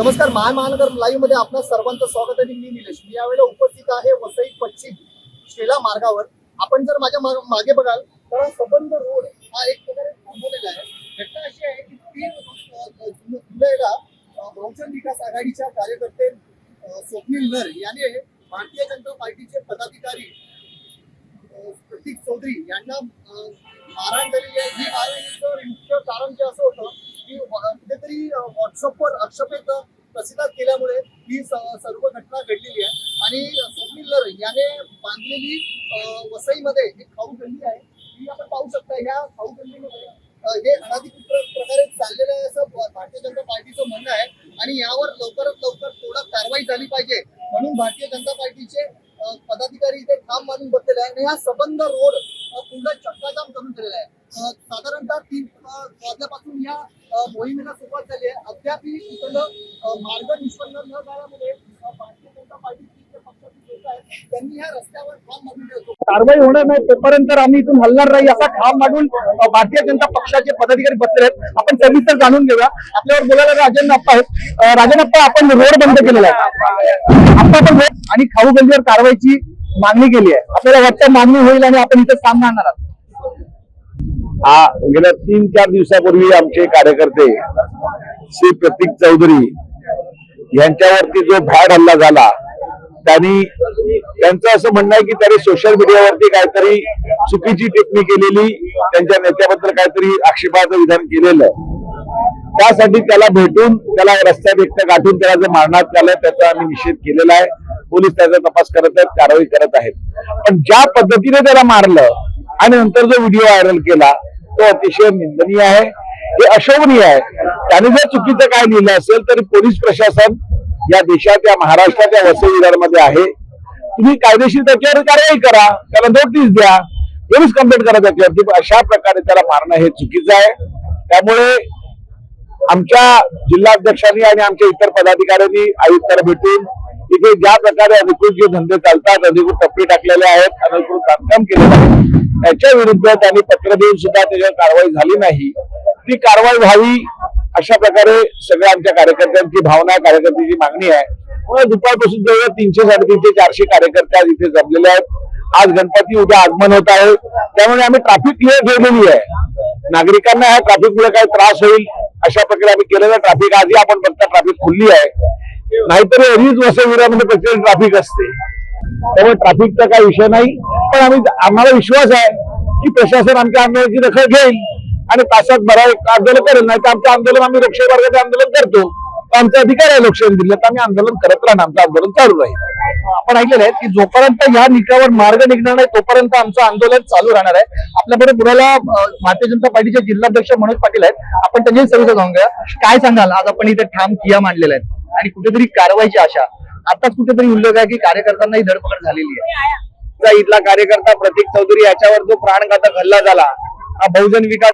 नमस्कार माय महानगर लाईव्हमध्ये आपल्या सर्वांचं स्वागत आहे. मी निलेश. मी यावेळेला उपस्थित आहे वसई पश्चिम शेला मार्गावर. आपण जर माझ्या मागे बघाल तर सबंध रोड हा एक प्रकारे थांबवलेला आहे. घटना अशी आहे की तीन जुलैला बहुजन विकास आघाडीच्या कार्यकर्ते स्वप्नील नर याने भारतीय जनता पार्टीचे पदाधिकारी प्रतीक चौधरी यांना अ, मारहाण झालेली आहे. ही मारहाणीचं मुख्य कारण जे असं होतं की कुठेतरी व्हॉट्सअपवर आक्षेपित प्रसिद्ध केल्यामुळे ही सर्व घटना घडलेली आहे. आणि स्वप्नील याने बांधलेली वसईमध्ये एक खाऊ गल्ली आहे ही आपण पाहू शकता. ह्या खाऊ गल्लीमध्ये हे अनाधिकृत प्रकारे चाललेलं आहे असं भारतीय जनता पार्टीचं म्हणणं आहे. आणि यावर लवकरात लवकर थोडा कारवाई झाली पाहिजे. म्हणून भारतीय जनता पार्टीचे पदाधिकारी इथे ठाम मानून बसलेले आहे. आणि हा सबंध रोड पूर्ण चक्काजाम करून दिलेला आहे. साधारणतः तीन वाजल्यापासून या मोहिमेला सुरुवात झाली आहे. अद्यापही ही मार्ग निष्पन्न न झाल्यामुळे भारतीय जनता पार्टी त्यांनी ह्या रस्त्यावर ठाम कारवाई होणार नाही तोपर्यंत आम्ही इथून हलणार नाही असा ठाम मांडून भारतीय जनता पक्षाचे पदाधिकारी बसले आहेत. आपण सविस्तर जाणून घेऊया. आपल्यावर बोलायला राजन अप्पा आहेत. राजन अप्पा आपण रोड बंद केलेला आहे. आता आपण रोड आणि खाऊ गल्लीवर कारवाईची मागणी केली आहे. आपल्याला वाटतं मागणी होईल आणि आपण इथे सामना आणणार आहोत. हा गेल्या तीन चार दिवसापूर्वी आमचे कार्यकर्ते श्री प्रतीक चौधरी यांच्यावरती जो भ्याड हल्ला झाला त्यांनी त्यांचं असं म्हणणं आहे की त्यांनी सोशल मीडियावरती काहीतरी चुकीची टिप्पणी केलेली त्यांच्या नेत्याबद्दल काहीतरी आक्षेपाचं विधान केलेलं. त्यासाठी त्याला भेटून त्याला रस्त्यात एकटं गाठून त्याला जे मारण्यात आलं त्याचा आम्ही निषेध केलेला आहे. पोलीस त्याचा तपास करत आहेत कारवाई करत आहेत. पण ज्या पद्धतीने त्याला मारलं आणि नंतर जो व्हिडिओ व्हायरल केला तो अतिशय निंदनीय आहे. हे अशोभनीय आहे. त्याने जर चुकीचं काय लिहिलं असेल तरी पोलीस प्रशासन या देशात या महाराष्ट्रात या वसई आहे. तुम्ही कायदेशीर त्याच्यावर कारवाई करा त्याला नोटीस द्या. पोलीस कंप्लेंट करा त्याच्यावरती. अशा प्रकारे त्याला मारणं हे चुकीचं आहे. त्यामुळे आमच्या जिल्हाध्यक्षांनी आणि आमच्या इतर पदाधिकाऱ्यांनी आयुक्ताला भेटून इथे ज्या प्रकारे अधिकृत जे धंदे चालतात अधिकृत टप्पे टाकलेले आहेत अनधिकृत बांधकाम केलेलं आहे त्याच्या विरुद्ध त्यांनी पत्र देऊन सुद्धा त्याच्यावर कारवाई झाली नाही. ती कारवाई व्हावी अशा प्रकारे सगळ्या आमच्या कार्यकर्त्यांची भावना कार्यकर्त्यांची मागणी आहे. म्हणून दुपारपासून जवळ तीनशे साडेतीनशे चारशे कार्यकर्ते आज इथे जमलेले आहेत. आज गणपती उद्या आगमन होत आहे. त्यामुळे आम्ही ट्रॅफिक क्लिअर ठेवलेली आहे. नागरिकांना ह्या ट्रॅफिकमुळे काही त्रास होईल अशा प्रकारे आम्ही केलेलं ट्रॅफिक आजही आपण बघता ट्रॅफिक खुलली आहे. नाहीतरी अडीच वसविरामध्ये प्रचंड ट्रॅफिक असते. त्यामुळे ट्रॅफिकचा काही विषय नाही. पण आम्ही आम्हाला विश्वास आहे की प्रशासन आमच्या आंदोलनाची दखल घेईल आणि तासात बरा आंदोलन करेल. नाही तर आमचं आंदोलन आम्ही लोकशाही मार्गाचे आंदोलन करतो. आमचा अधिकार आहे लोकशाही दिलं आम्ही आंदोलन करत राहणार. आमचं आंदोलन चालू राहील. आपण ऐकलेलं आहे की जोपर्यंत या निकावर मार्ग निघणार नाही तोपर्यंत आमचं आंदोलन चालू राहणार आहे. आपल्याकडे पुण्याला भारतीय जनता पार्टीचे जिल्हाध्यक्ष मनोज पाटील आहेत. आपण त्यांच्याही सविस्तर जाऊन घ्या काय सांगाल? आज आपण इथे ठाम किया मांडलेला आहे. आणि कुठेतरी कारवाईची आशा. आताच कुठेतरी उल्लेख आहे की कार्यकर्त्यांनाही धडपड झालेली आहे. इथला कार्यकर्ता प्रतीक चौधरी याच्यावर जो प्राणघातक हल्ला झाला हा बहुजन विकास